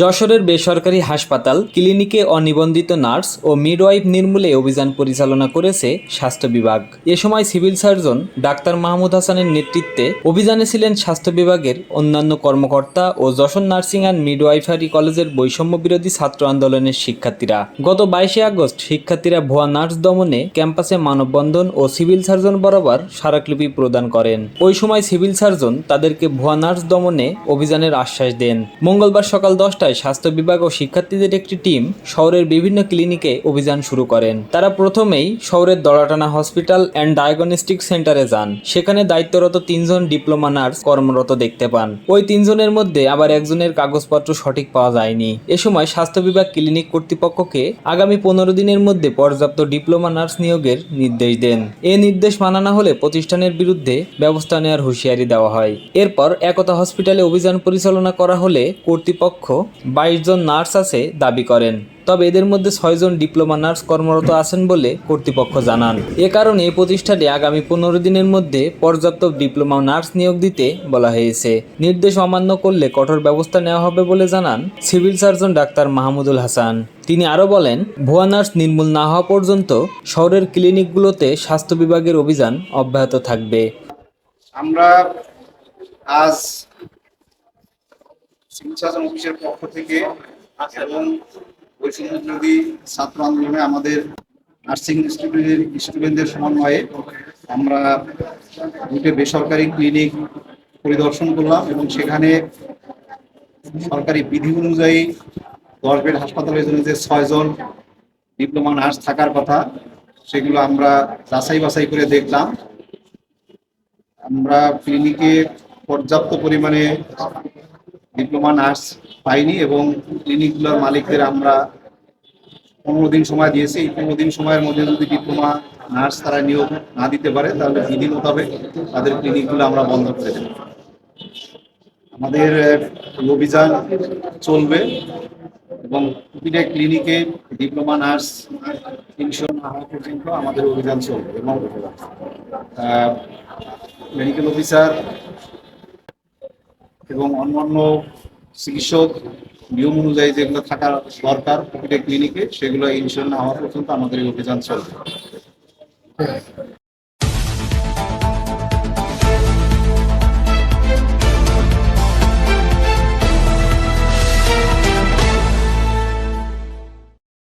যশোরের বেসরকারি হাসপাতাল, ক্লিনিকে অনিবন্ধিত নার্স ও মিডওয়াইফ নির্মূলে অভিযান পরিচালনা করেছে স্বাস্থ্য বিভাগ। এ সময় সিভিল সার্জন ডাক্তার মাহমুদ হাসানের নেতৃত্বে অভিযানে ছিলেন স্বাস্থ্য বিভাগের অন্যান্য কর্মকর্তা ও যশোর নার্সিং অ্যান্ড মিডওয়াইফারি কলেজের বৈষম্য বিরোধী ছাত্র আন্দোলনের শিক্ষার্থীরা। গত বাইশে আগস্ট শিক্ষার্থীরা ভুয়া নার্স দমনে ক্যাম্পাসে মানববন্ধন ও সিভিল সার্জন বরাবর স্মারকলিপি প্রদান করেন। ওই সময় সিভিল সার্জন তাদেরকে ভুয়া নার্স দমনে অভিযানের আশ্বাস দেন। মঙ্গলবার সকাল দশটায় স্বাস্থ্য বিভাগ ও শিক্ষার্থীদের একটি টিম শহরের বিভিন্ন ক্লিনিকে অভিযান শুরু করেন। তারা প্রথমেই শহরের দড়াটানা হসপিটাল অ্যান্ড ডায়াগনস্টিক সেন্টারে যান। সেখানে দায়িত্বরত তিনজন ডিপ্লোমা নার্স কর্মরত দেখতে পান। ওই তিনজনের মধ্যে আবার একজনের কাগজপত্র সঠিক পাওয়া যায়নি। এ সময় স্বাস্থ্য বিভাগ ক্লিনিক কর্তৃপক্ষকে আগামী পনেরো দিনের মধ্যে পর্যাপ্ত ডিপ্লোমা নার্স নিয়োগের নির্দেশ দেন। এ নির্দেশ মানা না হলে প্রতিষ্ঠানের বিরুদ্ধে ব্যবস্থা নেওয়ার হুঁশিয়ারি দেওয়া হয়। এরপর একতা হসপিটালে অভিযান পরিচালনা করা হলে কর্তৃপক্ষ বাইশ জন নার্স আছে দাবি করেন। তবে এদের মধ্যে ছয়জন ডিপ্লোমা নার্স কর্মরত আছেন বলে কর্তৃপক্ষ জানান। এ কারণে প্রতিষ্ঠানে আগামী পনেরো দিনের মধ্যে পর্যাপ্ত ডিপ্লোমা নার্স নিয়োগ দিতে বলা হয়েছে। নির্দেশ অমান্য করলে কঠোর ব্যবস্থা নেওয়া হবে বলে জানান civil surgeon doctor Mahmudul Hasan. তিনি আরও বলেন, ভুয়া নার্স নির্মূল না হওয়া পর্যন্ত শহরের ক্লিনিকগুলোতে স্বাস্থ্য বিভাগের অভিযান অব্যাহত থাকবে। আমরা আজ সিভিল অফিসের পক্ষ থেকে এবং বৈষম্য বিরোধী ছাত্র আন্দোলনে আমাদের নার্সিং ইনস্টিটিউটের স্টুডেন্টদের সমন্বয়ে আমরা দুটো বেসরকারি ক্লিনিক পরিদর্শন করলাম এবং সেখানে সরকারি বিধি অনুযায়ী দশ বেড হাসপাতালের জন্য যে ছয়জন ডিপ্লোমা নার্স থাকার কথা, সেগুলো আমরা যাচাই বাছাই করে দেখলাম। আমরা ক্লিনিকে পর্যাপ্ত পরিমাণে ডিপ্লোমা নার্স পাইনি এবং ক্লিনিকগুলোর মালিকদের আমরা পনেরো দিন সময় দিয়েছি। এই পনেরো দিন সময়ের মধ্যে যদি ডিপ্লোমা নার্স তারা নিয়োগ না দিতে পারে, তাহলে বিধি মোতাবেক তাদের ক্লিনিকগুলো আমরা বন্ধ করে দেব। আমাদের অভিযান চলবে এবং প্রতিটা ক্লিনিকে ডিপ্লোমা নার্স তিনশো না হওয়া পর্যন্ত আমাদের অভিযান চলবে এবং মেডিকেল অফিসার এবং অন্যান্য চিকিৎসক নিয়ম অনুযায়ী যেগুলো থাকা দরকার প্রতিটা ক্লিনিকে সেগুলো ইনশোর না হওয়া পর্যন্ত আমাদের এই অভিযান চলবে।